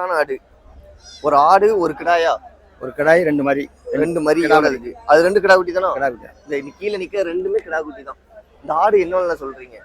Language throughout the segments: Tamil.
லாஸ்டான ஆடு. ஒரு ஆடு ஒரு கிடாயா? ஒரு கடாய் ரெண்டு மாதிரி ரெண்டு இதோட இருக்கு. அது ரெண்டு கிடா குட்டி தானே? கடா குட்டி. இந்த கீழே நிக்க ரெண்டுமே கிடா குட்டி தான். இந்த ஆடு என்ன சொல்றீங்க?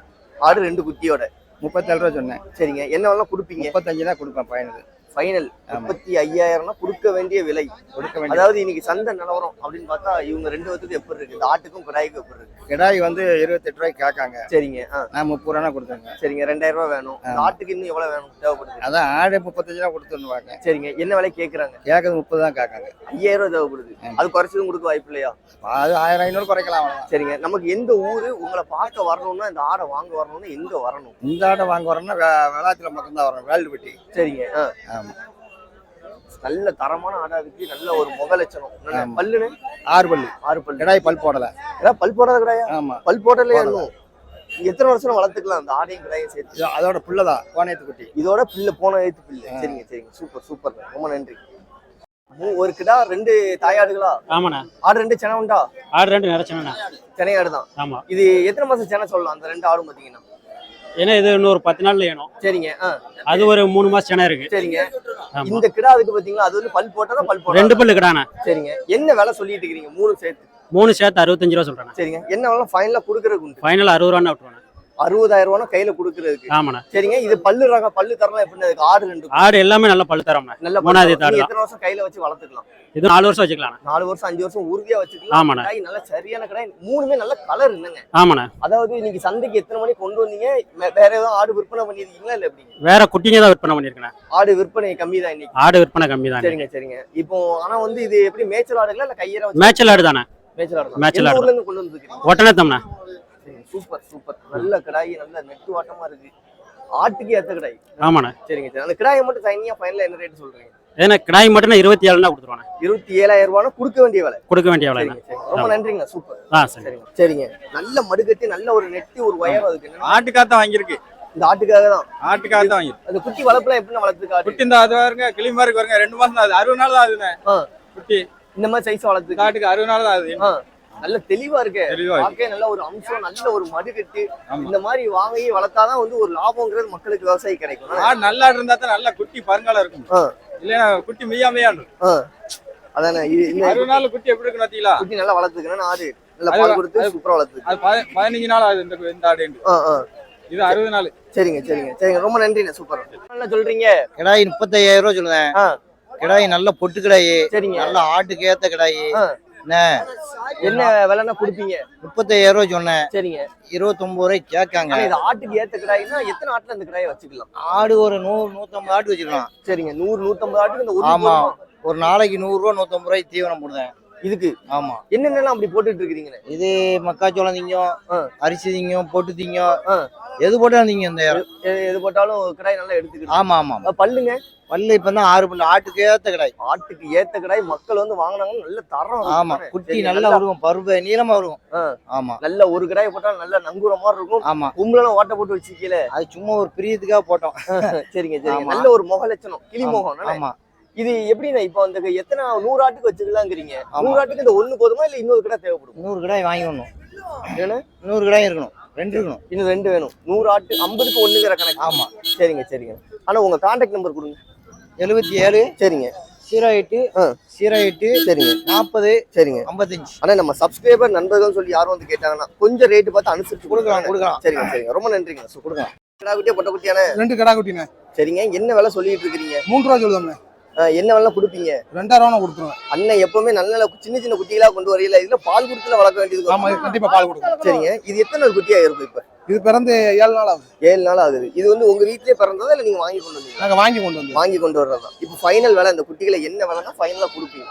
ஆடு ரெண்டு குட்டியோட. முப்பத்தேழு ரூபா சொன்னேன். சரிங்க. என்ன வேலை கொடுப்பீங்க? முப்பத்தஞ்சு தான் கொடுப்பேன் பையனுக்கு. ஃபைனல். முப்பத்தி ஐயாயிரம்னா கொடுக்க வேண்டிய விலை. கொடுக்க வேண்டிய அதாவது இன்னைக்கு சந்தை நிலவரம் அப்படின்னு பார்த்தா இவங்க ரெண்டு பேத்துக்கு எப்படி இருக்கு? இந்த ஆட்டுக்கும் கிடாய்க்கும் எப்படி இருக்கு? கிடாய் வந்து இருபத்தெட்டு ரூபாய்க்கு கேட்காங்க. சரிங்க. நான் முப்பது ரூபா கொடுத்தேங்க. சரிங்க. ரெண்டாயிரம் ரூபாய் வேணும். ஆட்டுக்கு இன்னும் எவ்வளவு வேணும்? தேவைப்படுது. அதான் ஆடு முப்பத்தஞ்சு ரூபா கொடுத்துருவாங்க. சரிங்க. என்ன விலை கேக்குறாங்க? கேட்கறது முப்பது தான் கேட்காங்க. ஐயாயிரம் ரூபாய் தேவைப்படுது. அது குறைச்சதும் கொடுக்க வாய்ப்பு இல்லையா? அது ஆயிரம் ஐநூறு குறைக்கலாம். சரிங்க. நமக்கு எந்த ஊரு உங்களை பார்க்க வரணும்னா இந்த ஆடை வாங்க வரணும்னா எங்க வரணும்? இந்த ஆடை வாங்க வரணும்னா வெளாத்துல மட்டும்தான் வரணும். வேல்டுபட்டி. சரிங்க. ஆ. நல்ல தரமான ஆடா இருக்கு. நல்ல ஒரு முக லட்சணம். பல்லுன்னு? ஆறு பல்லு. ஆறு பல்லு. கிடாய் பல் போடல. ஏதாவது பல் போடாத கிடையா? ஆமா. பல் போடலையா போடல. இன்னும்? எத்தனை வருஷம் வளர்த்துக்கலாம் அந்த ஆடையும் கிடாயும் சேர்த்து? அதோட புள்ளதான். கோணையத்து குட்டி இதோட பில்லு போன ஏத்து பில்லு. ஆ. சரிங்க சரிங்க. Super super. ரொம்ப நன்றி. மூ- ஒரு கிடா ரெண்டு தாயாடுகளா? ஆமாண்ணா. ஆடு ரெண்டு சென உண்டா? ஆடு ரெண்டு நிறச்சோண்ணா சென்னையாடு தான் ஆமா. இது எத்தனை மாசம் சென சொல்லலாம்? அந்த ரெண்டு ஆடும் பாத்தீங்கன்னா ஏன்னா இது இன்னொரு பத்து நாள்ல வேணும். சரிங்க. அது ஒரு மூணு மாசம் சென இருக்கு. சரிங்க. இந்த கிடா அதுக்கு பாத்தீங்களா? அது வந்து பல் போட்டதா? பல் போட்டா ரெண்டு பல்லு கிடாண்ணா சரிங்க. என்ன விலை சொல்லிட்டு இருக்கீங்க மூணு சேர்த்து. மூணு சேர்த்து அறுபத்தஞ்சு ரூபா சொல்றேன். சரிங்க. என்ன வேலை ஃபைனலா கொடுக்கறதுக்கு ஃபைனல் அறுபது ரூபா விட்டுருவாண்ணா அறுபதாயிரம் ரூபாய் கையில கொடுக்கறதுக்கு. ஆமாண்ணா. சரிங்க இது பல்லு ரகம் பல்லு தரலாம் எப்படின்னு அதுக்கு ஆடு ரெண்டு ஆடு எல்லாமே நல்ல பல்லு தரோம்ண்ணா. நல்ல மூணாவது. தாடு நீங்க. எத்தனை வருஷம் கையில வச்சு வளர்த்துக்கலாம்? இது நாலு வருஷம் வச்சுக்கலாம் நாலு வருஷம் அஞ்சு வருஷம் உறுதியா வச்சுக்கலாம். ஆமாண்ணா. கடாய் நல்ல சரியான கடை மூணுமே நல்ல கலர் என்னங்க ஆமாண்ணா. அதாவது இன்னைக்கு சந்தைக்கு எத்தனை மணிக்கு கொண்டு வந்தீங்க? வேற ஏதாவது ஆடு விற்பனை பண்ணிருக்கீங்களா இல்ல எப்படி? வேற குட்டிங்க தான் விற்பனை பண்ணிருக்கேன் ஆடு விற்பனை கம்மி தான் இன்னைக்கு. ஆடு விற்பனை கம்மி தான் சரிங்க சரிங்க. இப்போ ஆனா வந்து இது எப்படி மேய்ச்சல் ஆடுங்களா இல்ல கையற வச்சு? மேய்ச்சல் ஆடு தானே மேய்ச்சல் ஆடு மேய்ச்சல் ஆடு ஊர்ல இருந்து கொண்டு வந்துருக்கீங்க ஒட்டனத்தம்ண்ணா சூப்பர் சூப்பர் நல்ல கடாய் நல்ல நெட்டு வாட்டமா இருக்கு. ஆட்டுக்கு ஏத்த கடாய். ஆமாண்ணா. சரிங்க சரி. அந்த கிடாயை மட்டும் தனியா ஃபைனலா என்ன ரேட் சொல்றீங்க? ஏன்னா கிடாய் மட்டும் இருபத்தி ஏழுனா கொடுத்துருவாண்ணா. இருபத்தி ஏழாயிரம் ரூபாய் கொடுக்க வேண்டிய விலை. கொடுக்க வேண்டிய சரிங்க ரொம்ப நன்றிங்க சூப்பர் ஆ சரி. சரிங்க சரிங்க. நல்ல மடுக்கட்டி நல்ல ஒரு நெட்டி ஒரு உயரம் அதுக்கு என்னன்னா ஆட்டுக்காக தான் வாங்கியிருக்கு. இந்த ஆட்டுக்காக தான். ஆட்டுக்காக தான் வாங்கியிருக்கு. அந்த குட்டி வளர்ப்புல எப்படி வளர்த்துக்கு குட்டி? இந்த அது பாருங்க கிளி மாதிரி பாருங்க ரெண்டு மாசம் தான் ஆகுது அறுபது நாள் தான் ஆகுதுண்ணே. குட்டி. இந்த மாதிரி சைஸ் வளர்த்துக்கு. ஆட்டுக்கு அறுபது நாள் தான் ஆகுது நல்ல தெளிவா இருக்கு. பார்க்கவே நல்ல ஒரு அம்சம் நல்ல ஒரு மடுக்கட்டு ஆமா. இந்த மாதிரி வாங்கி வளர்த்தாதான் வந்து ஒரு லாபங்கிறது மக்களுக்கு விவசாயி கிடைக்கும். ஆடு நல்லா இருந்தா தான் நல்லா குட்டி பருங்காலம் இருக்கும். இல்லைன்னா குட்டி மெய்யா ஆ, அதானே இது இந்த அறுபது நாள் குட்டி எப்படி இருக்கு பாத்தீங்களா குட்டி நல்லா வளர்த்துக்கணும் ஆடு நல்ல பால் கொடுத்து சூப்பரா வளர்த்துக்கு அது பதி- பதினஞ்சு நாள் ஆகுது இந்த இந்த ஆடு. இது அறுபது நாள். சரிங்க சரிங்க சரிங்க. ரொம்ப நன்றிண்ணே சூப்பர் என்ன சொல்றீங்க. கிடாய் முப்பத்தையாயிரம் ரூபா சொல்லுவேன். கிடாய் நல்ல பொட்டு கிடாய் சரிங்க. நல்ல ஆட்டுக்கு ஏத்த கிடாய். என்ன விலைன்னா கொடுப்பீங்க? முப்பத்தையாயிரம் ரூபா சொன்னேன். சரிங்க. இருபத்தொன்பது ரூபாய்க்கு கேட்காங்க. இது ஆட்டுக்கு ஏத்த கிடாய்னா எத்தனை ஆட்டுல இந்த கிடாயை வச்சுக்கலாம்? ஆடு ஒரு நூறு நூத்தம்பது ஆடு வச்சுக்கலாம். சரிங்க. நூறு நூத்தம்பது ஆட்டுக்கு இந்த ஆமா. ஒரு நாளைக்கு நூறு ரூபா நூத்தம்பது ரூபாய்க்கு தீவனம் போடுவேன் இதுக்கு? ஆமா. என்னென்னலாம் அப்படி போட்டுட்டு இருக்கிறீங்க? இது மக்காச்சோளம் திங்கும். அரிசி திங்கும் பொட்டு திங்கும். எது போட்டாலும் திங்கும் இந்த. எது போட்டாலும் கிடாய் நல்லா எடுத்துக்கிட்டு. ஆமா ஆமா. பல்லுங்க? பல்லு இப்ப தான் ஆறு பல்லு ஆட்டுக்கு ஏத்த கிடாய். ஆட்டுக்கு ஏத்த கிடாய் மக்கள் வந்து வாங்கினாங்க நல்ல தரம் இருக்கும் ஆமா? குட்டி நல்லா வருவோம் பருவ நீளமா வருவோம் ஆ. ஆமா. நல்ல ஒரு கிடாய் போட்டாலும் நல்ல நங்குற மாதிரி இருக்கும். ஆமா. கும்பலாம் ஓட்ட போட்டு வச்சிருக்கீல அது சும்மா ஒரு பிரியத்துக்காக போட்டோம். சரிங்க சரிங்க. நல்ல ஒரு முக லட்சணம் கிளி முகம்? ஆமா. இது எப்படின்னா இப்போ அந்த எத்தனை நூறு ஆட்டுக்கு வச்சுக்கலாங்கிறீங்க. நூறு ஆட்டுக்கு இந்த ஒண்ணு போதுமா இல்ல இன்னொரு கிடாய் தேவைப்படும்? நூறு கிடாய் வாங்கிடணும். ஏன்னா நூறு கிடாய் இருக்கணும். ரெண்டு இருக்கணும் இன்னும் ரெண்டு வேணும். நூறு ஆட்டு ஐம்பதுக்கு ஒண்ணுங்கிற கணக்கு. ஆமா. சரிங்க சரிங்க. ஆனா உங்க கான்டாக்ட் நம்பர் கொடுங்க. எழுபத்தி ஏழு சரிங்க. ஜீரோ எட்டு ஆ. ஜீரோ எட்டு சரிங்க. நாற்பது சரிங்க. ஐம்பத்தஞ்சு. ஆனா நம்ம சப்ஸ்கிரைபர் நண்பர்கள் சொல்லி யாரும் வந்து கேட்டாங்கன்னா கொஞ்சம் ரேட் பார்த்து அனுசரிச்சு கொடுக்கலாம் கொடுக்கலாம். சரிங்க சரிங்க. ரொம்ப நன்றிங்க. சு- கொடுக்கலாம். கிடா குட்டியா பொட்டை குட்டியான ரெண்டு கடா குட்டிண்ணே சரிங்க. என்ன விலை சொல்லிட்டு இருக்கிறீங்க? மூணு ரூபா அஹ் என்ன விலை கொடுப்பீங்க? ரெண்டாயிரம் ரூபா கொடுத்துருவேன். அண்ணன் எப்பவுமே நல்ல நல்ல சின்ன சின்ன குட்டிகளா கொண்டு வரையில இதுல பால் குடுத்துல வளர்க்க வேண்டியது ஆமா கண்டிப்பா பால் கொடுக்கும் சரிங்க. இது எத்தனை குட்டியா இருக்கும் இப்ப? இது பிறந்து ஏழு நாள் ஆகுது. ஏழு நாள் ஆகுது. இது வந்து உங்க வீட்லயே பிறந்ததா இல்ல நீங்க வாங்கி கொண்டு வந்தீங்க நாங்க வாங்கி கொண்டு வந்தோம். வாங்கி கொண்டு வர்றதா? இப்போ ஃபைனல் விலை இந்த குட்டிகளை என்ன விலைனா ஃபைனலா கொடுப்பீங்க.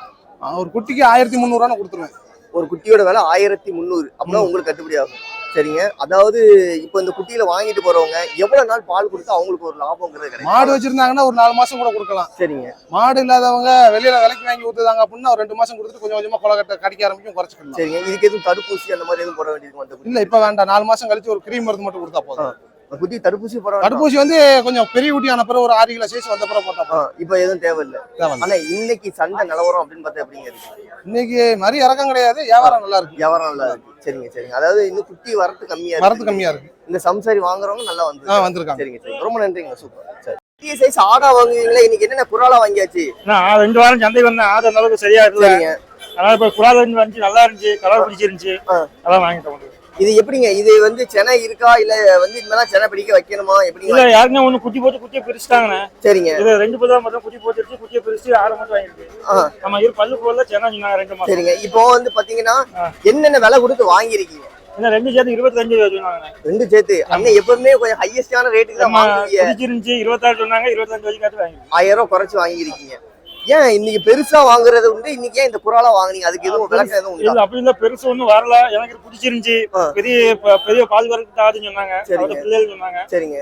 ஒரு குட்டிக்கு ஆயிரத்தி முந்நூறுவா கொடுத்துருவேன். ஒரு குட்டியோட விலை ஆயிரத்தி முந்நூறு. அப்படின்னா உங்களுக்கு கட்டுப்படி ஆகும். சரிங்க. அதாவது இப்போ இந்த குட்டியில வாங்கிட்டு போறவங்க எவ்வளவு நாள் பால் கொடுத்தா அவங்களுக்கு ஒரு லாபங்கிறது மாடு வச்சிருந்தாங்கன்னா ஒரு நாலு மாசம் கூட கொடுக்கலாம். சரிங்க. மாடு இல்லாதவங்க வெளியில விலைக்கு வாங்கி ஊத்துதாங்க அப்படின்னா ஒரு ரெண்டு மாசம் கொடுத்துட்டு கொஞ்சம் கொஞ்சமா கொலக்கட்டை கடிக்க ஆரம்பிக்கும் குறைச்சிக்கலாம். சரிங்க. இதுக்கு எதுவும் தடுப்பூசி அந்த மாதிரி எதுவும் போட வேண்டியது இல்ல இப்ப வேண்டாம். நாலு மாசம் கழிச்சு ஒரு கிரீம் மருந்து மட்டும் கொடுத்தா போதும். குட்டி தடுப்பூசி போட. தடுப்பூசி வந்து கொஞ்சம் பெரிய குட்டி ஆன பிறகு ஒரு ஆறு கிலோ சைஸ் வந்த பிறகு போட்டா ஆ, போதும். இப்போ எதுவும் தேவையில்லை. ஆனா இன்னைக்கு சந்தை நிலவரம் அப்படின்னு பார்த்தா எப்படிங்க இருக்கு? இன்னைக்கு நிறைய இறக்கம் கிடையாது. வியாபாரம் நல்லா இருக்கு. வியாபாரம் நல்லா இருக்கு. சரிங்க சரிங்க. அதாவது இன்னும் குட்டி வரத்து கம்மியா வரத்து கம்மியா இருக்கு. இந்த சம்சாரி வாங்குறவங்க நல்லா வந்து வந்திருக்காங்க. சரிங்க சரிங்க. ரொம்ப நன்றிங்க சூப்பர். சரி. பெரிய சைஸ் ஆடா வாங்குவீங்களே? இன்னைக்கு என்னென்ன குறாலா வாங்கியாச்சு? நான் ரெண்டு வாரம் சந்தைக்கு வந்தேன். ஆடு அந்த அளவுக்கு சரியா சரிங்க. அதனால இப்ப குழாய் இருந்து வந்துச்சு நல்லா இருந்துச்சு கலர் பிடிச்சிருந்துச்சு. அதான் வாங்கிட்டோம். இது எப்படிங்க? இது வந்து சென்னை இருக்கா? இல்ல வந்து மாதிரி சென்னை பிடிக்க வைக்கணுமா? இல்ல எப்படிங்க யாருமே ஒண்ணு குட்டி போட்டு குட்டியை பிரிச்சுட்டாங்கண்ணே? சரிங்க. இது ரெண்டு தான் மட்டும் குட்டி போட்டுருச்சு குட்டியை பிரிச்சு ஆடு மட்டும் வாங்கிருக்கு. நம்ம இரு பல்லு போடல சென்னை சொன்னாங்க ரெண்டு மாசம். சரிங்க. இப்போ வந்து பாத்தீங்கன்னா. என்னென்ன விலை கொடுத்து வாங்கியிருக்கீங்க? இன்னும் ரெண்டு சேர்த்து இருபத்தஞ்சு சொன்னாங்க ரெண்டு சேர்த்து? அண்ணன் எப்பவுமே கொஞ்சம் ஹையஸ்டான ரேட்டுக்கு தான் வாங்குவீங்க. இருபத்தாறு சொன்னாங்க இருபத்தஞ்சு வரைக்கும் ஆயிரம் ரூபாய் குறைச்சு வாங்கியிருக்கீங்க. ஏன் இன்னைக்கு பெருசா வாங்குறது உண்டு? இன்னைக்கு ஏன் இந்த குறாலா வாங்குனீங்க? அதுக்கு எதுவும் விளக்கம் எதுவும் உண்டா? இல்ல அப்படி இல்ல பெருசு ஒண்ணும் வரல. எனக்கு பிடிச்சிருந்துச்சு. பெரிய பெரிய பால் வரைக்கும் சொன்னாங்க. பிள்ளைகள் சொன்னாங்க. சரிங்க.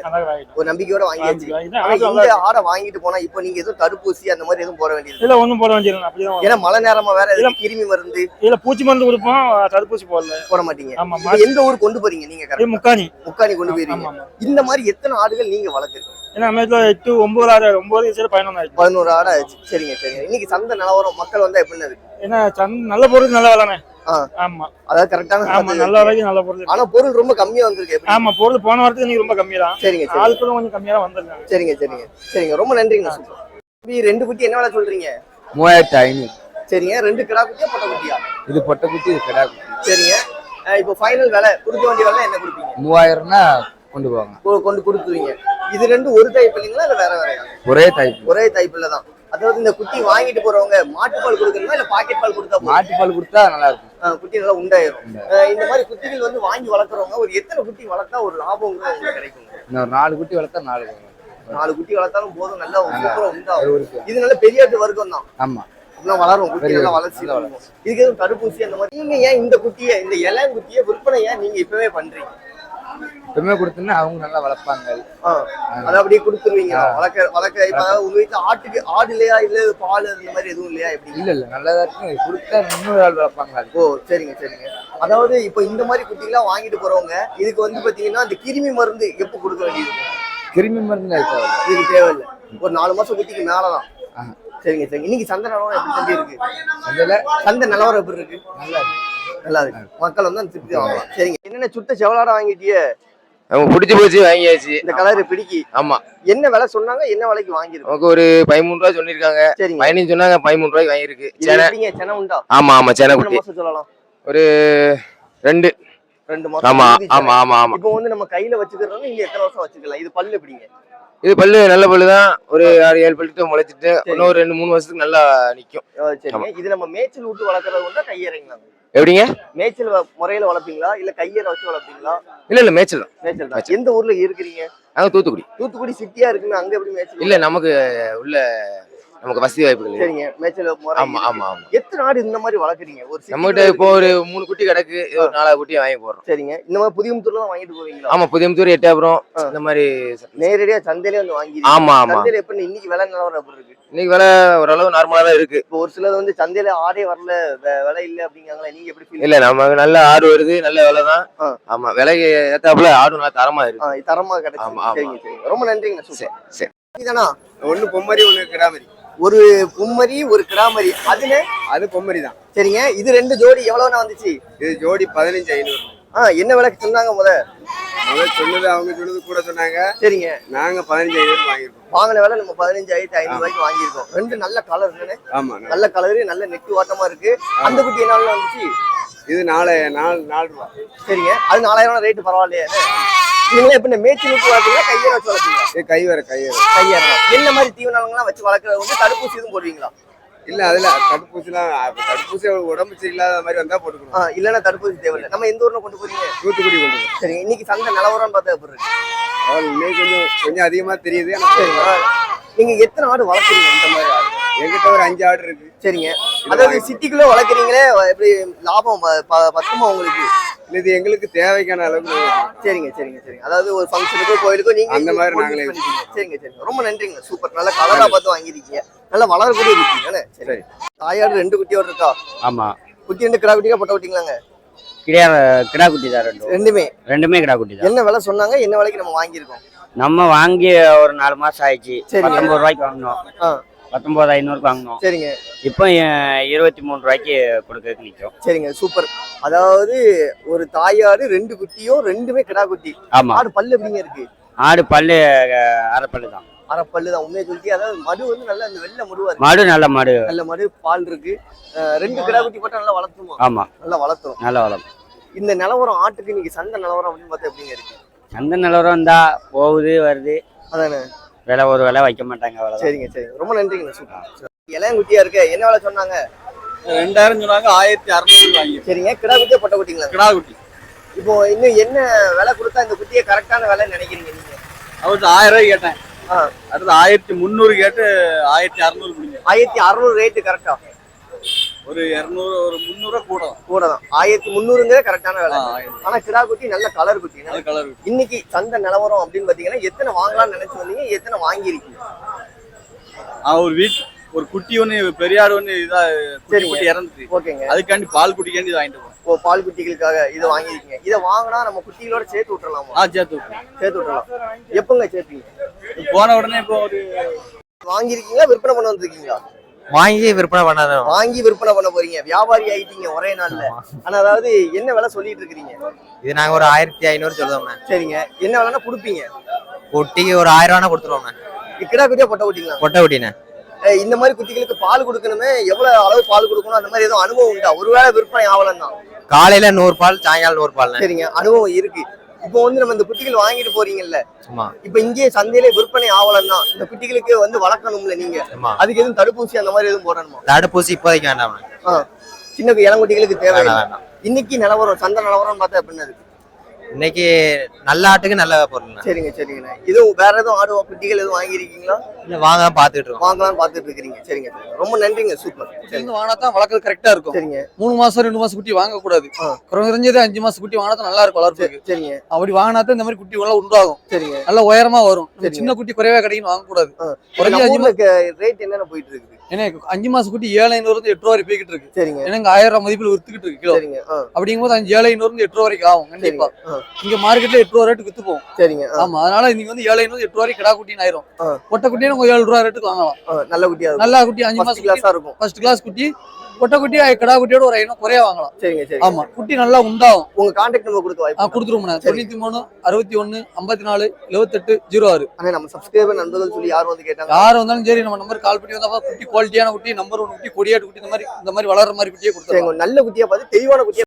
ஒரு நம்பிக்கையோட வாங்கியாச்சு இந்த ஆடை வாங்கிட்டு போனா இப்போ நீங்க எதுவும் தடுப்பூசி அந்த மாதிரி எதுவும் போட வேண்டியது இல்ல. ஒண்ணும் போட வேண்டியது அப்படிதான். ஏன்னா மழை நேரமா வேற எதுவும் கிருமி மருந்து? இதுல பூச்சி மருந்து கொடுப்போம் தடுப்பூசி போடல. போட மாட்டீங்க. ஆமா எந்த ஊர் கொண்டு போறீங்க நீங்க? முக்காணி. முக்காணி கொண்டு ஆமா இந்த மாதிரி எத்தனை ஆடுகள் நீங்க வளர்க்குறீங்க ஏன்னா நம்ம இதுல எட்டு ஒன்பது ஆறு ஒன்பது சரி பதினொன்று ஆயிடுச்சு. பதினோரு ஆடு ஆச்சு சரிங்க சரிங்க. இன்னைக்கு சந்தை நிலவரம் மக்கள் வந்தா எப்படின்னு இருக்கு? ஏன்னா சந்த் நல்ல பொருள் நல்ல விலைண்ணே ஆ. ஆமா. அதாவது கரெக்டான ஆமா நல்ல விலைக்கு நல்ல பொருள் இருக்கு. ஆனா பொருள் ரொம்ப கம்மியா வந்திருக்கு. எப்படி? ஆமா பொருள் போன வாரத்துக்கு நீங்க ரொம்ப கம்மி தான். சரிங்க சரி ஆட்களும் கொஞ்சம் கம்மியா தான் வந்திருக்காங்க. சரிங்க சரிங்க. சரிங்க ரொம்ப நன்றிங்க. சூப்பர் தம்பி, ரெண்டு குட்டி என்ன வேலை சொல்றீங்க? மூவாயிரத்தி ஐநூறு. சரிங்க ரெண்டு கிடா குட்டியா பொட்டை குட்டியா? இது பொட்டை குட்டி இது கிடா குட்டி. சரிங்க. அஹ் இப்போ ஃபைனல் விலை கொடுக்க வேண்டிய விலை என்ன கொடுப்பீங்க? மூவாயிரம்னா கொண்டு போவாங்க. கொ- கொண்டு கொடுத்துருவீங்க. இது ரெண்டு ஒரு டைப் இல்லைங்களா இல்ல வேற வேறையா? ஒரே டைப் ஒரே டைப்ல தான் அதாவது இந்த குட்டி வாங்கிட்டு போறவங்க மாட்டுப்பால் கொடுக்கணுமா இல்ல பாக்கெட் பால் கொடுத்தா? மாட்டுப்பால் கொடுத்தா நல்லா இருக்கும். குட்டி நல்லா உண்டாயிரும். இந்த மாதிரி குட்டிகள் வந்து வாங்கி வளர்க்குறவங்க ஒரு எத்தனை குட்டி வளர்த்தா ஒரு லாபங்கிறது உங்களுக்கு கிடைக்குங்க இன்னொரு நாலு குட்டி வளர்த்தா நாலு நாலு குட்டி வளர்த்தாலும் போதும் நல்லா சூப்பரா உண்டாகும். ஒரு இது நல்ல பெரிய வர்க்கம் தான் ஆமா. அப்படிலாம் வளரும் குட்டி நல்லா வளர்ச்சி. இதுக்கு எதுவும் தடுப்பூசி அந்த மாதிரி நீங்க ஏன் இந்த குட்டியை இந்த இளங்குட்டியை விற்பனை ஏன் நீங்க இப்பவே பண்றீங்க? எப்பவுமே கொடுத்தோம்னா அவங்க நல்லா வளர்ப்பாங்க. அதை அப்படியே கொடுத்துருவீங்க. வளர்க்க வளர்க்க இப்ப உங்க வீட்டுல ஆட்டுக்கு ஆடு இல்லையா? இல்ல பால் அந்த மாதிரி எதுவும் இல்லையா? எப்படி? இல்ல இல்ல நல்லதா இருக்கும் கொடுத்தா இன்னொரு ஆள் வளர்ப்பாங்க ஓ சரிங்க சரிங்க. அதாவது இப்போ இந்த மாதிரி குட்டிலாம் வாங்கிட்டு போறவங்க இதுக்கு வந்து பாத்தீங்கன்னா இந்த கிருமி மருந்து எப்போ கொடுக்க வேண்டியது? கிருமி மருந்து அது தேவையில்ல. ஒரு நாலு மாசம் குட்டிக்கு மேலதான். சரிங்க சரிங்க. இன்னைக்கு சந்தை நிலவரம் எப்படி தம்பி இருக்கு? சந்தையில சந்தை நிலவரம் எப்படி இருக்கு? நல்லா இருக்கு. நல்லா இருக்கு. மக்கள் வந்து அந்த திருப்தி வாங்கலாம். சரிங்க. என்னென்ன சுத்த செவலாடா வாங்கிட்டியே? நம்ம பிடிச்சி போச்சு வாங்கியாச்சு. இந்த கலர் பிடிக்கி. ஆமா. என்ன விலை சொன்னாங்க? என்ன விலைக்கு வாங்கிருக்கோம் நமக்கு ஒரு பதிமூணு ரூபா சொல்லியிருக்காங்க. சரிங்க. பதினஞ்சு சொன்னாங்க பதிமூணு ரூபாய்க்கு வாங்கியிருக்கு. சென உண்டா? ஆமா ஆமா சென குட்டி. சொல்லலாம். ஒரு ரெண்டு. ரெண்டு மாசம் ஆமா. ஆமா ஆமா ஆமா. இப்போ வந்து நம்ம கையில வச்சுக்கிறோம் இல்ல எத்தனை வருஷம் வச்சுக்கலாம்? இது பல்லு எப்படிங்க? இது பல்லு நல்ல பல்லு தான். ஒரு ஆறு ஏழு பல்லிட்டு முளைச்சிட்டு இன்னும் ஒரு ரெண்டு மூணு வருஷத்துக்கு நல்லா நிக்கும். சரிங்க. இது நம்ம மேய்ச்சல் விட்டு வளர்க்கறது உண்டா? கையறைங்களா? எப்படிங்க? மேய்ச்சல் முறையில வளர்ப்பீங்களா? இல்ல கையறை வச்சு வளர்ப்பீங்களா? இல்ல இல்ல மேய்ச்சல் தான். மேய்ச்சல் தான். எந்த ஊர்ல இருக்கிறீங்க நாங்க தூத்துக்குடி. தூத்துக்குடி சிட்டியா இருக்குமே அங்க எப்படி மேய்ச்சல் இல்ல நமக்கு உள்ள நமக்கு வசதி வாய்ப்புகள். சரிங்க. மேய்ச்சல் முறை ஆமா. ஆமா ஆமா. எத்தனை ஆடு இந்த மாதிரி வளர்க்குறீங்க? ஒரு நம்மகிட்ட இப்போ ஒரு மூணு குட்டி கிடக்கு ஒரு நாலாவது குட்டி வாங்கி போடுறோம். சரிங்க. இந்த மாதிரி புதியமுத்தூர்ல தான் வாங்கிட்டு போவீங்களா? ஆமா புதியமுத்தூர் எட்டாபுரம். இந்த மாதிரி நேரடியா சந்தையிலே வந்து வாங்கி ஆமா ஆமா. சந்தையில எப்படி இன்னைக்கு விலை நிலவரம் எப்படி இருக்கு? இன்னைக்கு விலை ஓரளவு நார்மலா தான் இருக்கு. இப்போ ஒரு சிலர் வந்து சந்தையில ஆடே வரல விலை இல்ல அப்படிங்காங்களா நீங்க எப்படி இல்ல நமக்கு நல்ல ஆடு வருது நல்ல விலை தான். ஆமா விலைக்கு ஏத்தாப்புல ஆடு நல்லா தரமா இருக்கு. தரமா சரிங்க ரொம்ப நன்றிங்க சரி இதுதானா ஒண்ணு பொம்மரி ஒண்ணு கிடாமரி. ஒரு கும்மரி ஒரு கிடாமரி. அதுல அது பொம்மரி தான். சரிங்க. இது ரெண்டு ஜோடி எவ்வளவுனா வந்துச்சு? இது ஜோடி பதினஞ்சு ஐநூறு. ஆ என்ன விலைக்கு சொன்னாங்க முத? அவங்க சொன்னது அவங்க சொன்னது கூட சொன்னாங்க. சரிங்க. நாங்க பதினஞ்சு ஐநூறு வாங்கியிருக்கோம். வாங்கின விலை நம்ம பதினஞ்சாயிரத்தி ஐநூறு ரூபாய்க்கு வாங்கியிருக்கோம். ரெண்டு நல்ல கலர் தானே? ஆமா நல்ல கலரு நல்ல நெட்டு வாட்டமா இருக்கு. அந்த குட்டி என்ன விலை வந்துச்சு? இது நாலு நாலு நாலு ரூபா. சரிங்க. அது நாலாயிரம் ரேட்டு பரவாயில்லையா. நீங்களே எப்படி மேய்ச்சல் விட்டு வளர்ப்பீங்களா கையை வச்சு வளர்ப்பீங்களா இது கை வர கை வர கையறலாம் என்ன மாதிரி தீவனங்கள்லாம் வச்சு வளர்க்கறது? வந்து தடுப்பூசி எதுவும் போடுவீங்களா? இல்ல அதுல தடுப்பூசிலாம் தடுப்பூசி உடம்பு சரியில்லாத மாதிரி வந்தா போட்டுக்கணும். ஆ இல்லைன்னா தடுப்பூசி தேவையில்லை. நம்ம எந்த ஊர்ல கொண்டு போறீங்க? தூத்துக்குடி கொண்டு போய் சரிங்க. இன்னைக்கு சந்தை நிலவரம்னு பார்த்தா எப்படி இன்னைக்கு கொஞ்சம் கொஞ்சம் அதிகமா தெரியுது. நீங்க எத்தனை ஆடு வளர்க்குறீங்க இந்த மாதிரி ஆடு? எங்கிட்ட ஒரு அஞ்சு ஆடு இருக்கு. சரிங்க. அதாவது சிட்டிக்குள்ள வளர்க்குறீங்களே எப்படி லாபம் பத்துமா உங்களுக்கு? இது எங்களுக்கு தேவைக்கான அளவுக்கு. சரிங்க சரிங்க சரிங்க. அதாவது ஒரு ஃபங்க்ஷனுக்கோ கோயிலுக்கோ நீங்க அந்த மாதிரி நாங்களே. சரிங்க சரிங்க. ரொம்ப நன்றிங்க. சூப்பர். நல்ல கலரா பார்த்து வாங்கிருக்கீங்க நல்லா வளரக்கூடிய தானே? சரி. தாயாடு ரெண்டு குட்டியோட இருக்கா? ஆமா. குட்டி ரெண்டு கிடா குட்டியா பொட்டை குட்டிங்களாங்க கிடா கிடா குட்டி தான் ரெண்டும். ரெண்டுமே? ரெண்டுமே கிடா குட்டி தான். என்ன விலை சொன்னாங்க? என்ன விலைக்கு நம்ம வாங்கியிருக்கோம்? நம்ம வாங்கி ஒரு நாலு மாசம் ஆயிடுச்சு. சரிங்க. பத்தொன்பது ரூபாய்க்கு வாங்கினோம். ஆ. பத்தொன்பது ஐநூறுக்கு வாங்கினோம். சரிங்க. இப்போ இருபத்தி மூணு ரூபாய்க்கு கொடுக்கறதுக்கு நிற்கும் சரிங்க சூப்பர். அதாவது ஒரு தாயாடு ரெண்டு குட்டியும் ரெண்டுமே கிடா குட்டி. ஆமா. ஆடு பல்லு எப்படிங்க இருக்கு? ஆடு பல்லு அஹ், அரை பல்லு தான் அரை பல்லு தான் உண்மையை சொல்லிட்டு அதாவது மடு வந்து நல்ல அந்த வெள்ளை மடுவா மாடு நல்ல மாடு. நல்ல மடு பால் இருக்கு. ரெண்டு கிடா குட்டி போட்டா நல்லா வளர்த்துமா? ஆமா. நல்லா வளர்த்துரும். நல்ல வளம் இந்த நிலவரம் ஆட்டுக்கு இன்னைக்கு சந்தை நிலவரம் அப்படின்னு பார்த்தா எப்படிங்க இருக்கு? அந்த நிலவரம் தான் போகுது வருது. அதானே? விலை ஒரு விலை வைக்க மாட்டாங்க சரிங்க சரிங்க ரொம்ப நன்றிங்க சூப்பர். இளையங்குட்டியா இருக்கு என்ன வேலை சொன்னாங்க? ரெண்டாயிரம் சொன்னாங்க ஆயிரத்தி அறுநூறு வாங்கி சரிங்க. கிடா குட்டியா பொட்டை குட்டிங்களா? கிடா குட்டி. இப்போ இன்னும் என்ன விலை கொடுத்தா இந்த குட்டியை கரெக்டான விலை நினைக்கிறீங்க நீங்க? அவர்கிட்ட ஆயிரம் ரூபாய் கேட்டேன். அடுத்து ஆயிரத்தி முந்நூறு கேட்டு ஆயிரத்தி அறுநூறு கொடுங்க. ஆயிரத்தி அறுநூறு ரேட்டு கரெக்டா ஒரு இரநூறு ஒரு முந்நூறுவா கூட கூட தான் ஆயிரத்தி முந்நூறுங்கிற கரெக்டான விலை. ஆனா கிடா குட்டி நல்ல கலர் குட்டி. அது கலர் இன்னைக்கு சந்தை நிலவரம் அப்படின்னு பாத்தீங்கன்னா எத்தனை வாங்கலாம்னு நினைச்சு வந்தீங்க எத்தனை வாங்கியிருக்கீங்க? ஒரு வீட்டு ஒரு குட்டி ஒண்ணு பெரியாடு ஒண்ணு இதா குட்டி. குட்டி இறந்துச்சு ஓகேங்க. அதுக்காண்டி பால் குட்டிக்காண்டி இது வாங்கிட்டு போறோம் இப்போ பால் குட்டிகளுக்காக இதை வாங்கியிருக்கீங்க. இதை வாங்கினா நம்ம குட்டிகளோட சேர்த்து விட்டுறலாமா? ஆ சேர்த்து விட்டுருவோம். சேர்த்து விட்டுறலாம். எப்பங்க சேர்ப்பீங்க? போன உடனே இப்போ ஒரு வாங்கியிருக்கீங்களா விற்பனை பண்ண வந்திருக்கீங்களா? வாங்கி விற்பனை பண்ணாதான் வாங்கி விற்பனை பண்ண போறீங்க. வியாபாரி ஆயிட்டீங்க ஒரே நாள்ல. ஆனா அதாவது என்ன விலை சொல்லிட்டு இருக்கிறீங்க இது நாங்க ஒரு ஆயிரத்தி ஐநூறு சொல்லுவோம்ண்ணே சரிங்க. என்ன விலைன்னா கொடுப்பீங்க? குட்டிக்கு ஒரு ஆயிரம் ரூபா கொடுத்துருவோம்ண்ணே கிடா குட்டியா பொட்டை குட்டிங்களா? கொட்டை குட்டிண்ணே. அஹ் இந்த மாதிரி குட்டிகளுக்கு பால் கொடுக்கணுமே? எவ்வளவு அளவு பால் கொடுக்கணும்? அந்த மாதிரி எதுவும் அனுபவம் உண்டா? ஒருவேளை விற்பனை ஆகலன்னா? காலையில நூறு பால் சாயங்காலம் நூறு பால்ண்ணே? சரிங்க. அனுபவம் இருக்கு. இப்போ வந்து நம்ம இந்த குட்டிகள் வாங்கிட்டு போறீங்கல்ல? இப்போ இங்கே சந்தையில விற்பனை ஆகலன்னா இந்த குட்டிகளுக்கு வந்து வளர்க்கணும்ல நீங்க? அதுக்கு எதுவும் தடுப்பூசி அந்த மாதிரி எதுவும் போடணுமா? தடுப்பூசி இப்போதைக்கு வேண்டாம்ண்ணே. ஆ. சின்ன இளங்குட்டிகளுக்கு தேவை வேண்டாம் வேண்டாம். இன்னைக்கு நிலவரம் சந்தை நிலவரம் பார்த்தா எப்படின்னு இருக்கு? இன்னைக்கு நல்ல ஆட்டுக்கு நல்ல பொருள்ண்ணே. சரிங்க சரிங்கண்ணா. இதுவும் வேற எதுவும் ஆடு குட்டிகள் எதுவும் வாங்கியிருக்கீங்களா? இல்ல வாங்க பாத்துக்கிட்டு இருக்கோம். வாங்கலாம்னு பார்த்துட்டு இருக்கிறீங்க. சரிங்க சரிங்க. ரொம்ப நன்றிங்க சூப்பர். சரிங்க வாங்கினா தான் வளர்க்கறது கரெக்டா இருக்கும். சரிங்க. மூணு மாசம் ரெண்டு மாசம் குட்டி வாங்க கூடாது ஆ. குறைஞ்சது அஞ்சு மாசம் குட்டி வாங்கினா தான் நல்லா இருக்கும் வளர்ப்புக்கு. சரிங்க. அப்படி வாங்கினா தான் இந்த மாதிரி குட்டி எல்லாம் உண்டாகும். சரிங்க. நல்ல உயரமா வரும். சின்ன குட்டி குறைவா கிடைக்கும் வாங்க கூடாது ஆ. குறைஞ்ச அஞ்சு ரேட் என்னென்ன போயிட்டு இருக்குது? ஏன்னா அஞ்சு மாசம் குட்டி ஏழு ஐநூறு இருந்து எட்டு ரூபா போய்கிட்டு இருக்கு. சரிங்க. இங்க ஆயிரம் ரூபாய் மதிப்பில் வித்துக்கிட்டு இருக்கு கிலோ. சரிங்க ஆ. அப்படிங்கும்போது அஞ்சு ஏழு ஐநூறு இருந்து எட்டு ரூபா வரைக்கும் ஆகும் கண்டிப்பா. இங்க மார்க்கெட்ல எட்டு ரூபா ரேட்டு வித்து போகும் சரிங்க ஆமா அதனால இன்னைக்கு வந்து ஏழு ஐநூறு எட்டு ரூபா வரைக்கும் கிடா குட்டின்னு ஆயிரும். ஆ. பொட்டை குட்டியே நம்ம ஏழு ரூபா ரேட்டுக்கு வாங்கலாம். நல்ல குட்டியா நல்லா குட்டி அஞ்சு மாசம் கிளாஸா இருக்கும். ஃபர்ஸ்ட் கிளாஸ் குட்டி. பொட்டை குட்டி கிடா குட்டியோட ஒரு ஐநூறு குறைய வாங்கலாம். சரிங்க சரிங்க. ஆமா குட்டி நல்லா உண்டாகும். உங்க கான்டாக்ட் நம்பர் கொடுக்க வாய்ப்பு கொடுத்துருவோம் சரி. தொண்ணூத்தி மூணு அறுபத்தி ஒண்ணு ஐம்பத்தி நாலு எழுபத்தெட்டு ஜீரோ ஆறு. ஆனா நம்ம சப்ஸ்கிரைபர் நண்பர்கள் சொல்லி யாரும் வந்து கேட்டாங்க? யார் வந்தாலும் சரி நம்ம நம்பர் கால் பண்ணி வந்தா குட்டி குவாலிட்டியான குட்டி நம்பர் ஒன் குட்டி கொடியாட்டு குட்டி இந்த மாதிரி இந்த மாதிரி வளர்ற மாதிரி குட்டியே கொடுத்துருவோம் நல்ல குட்டியா பார்த்து தெளிவான குட்டியா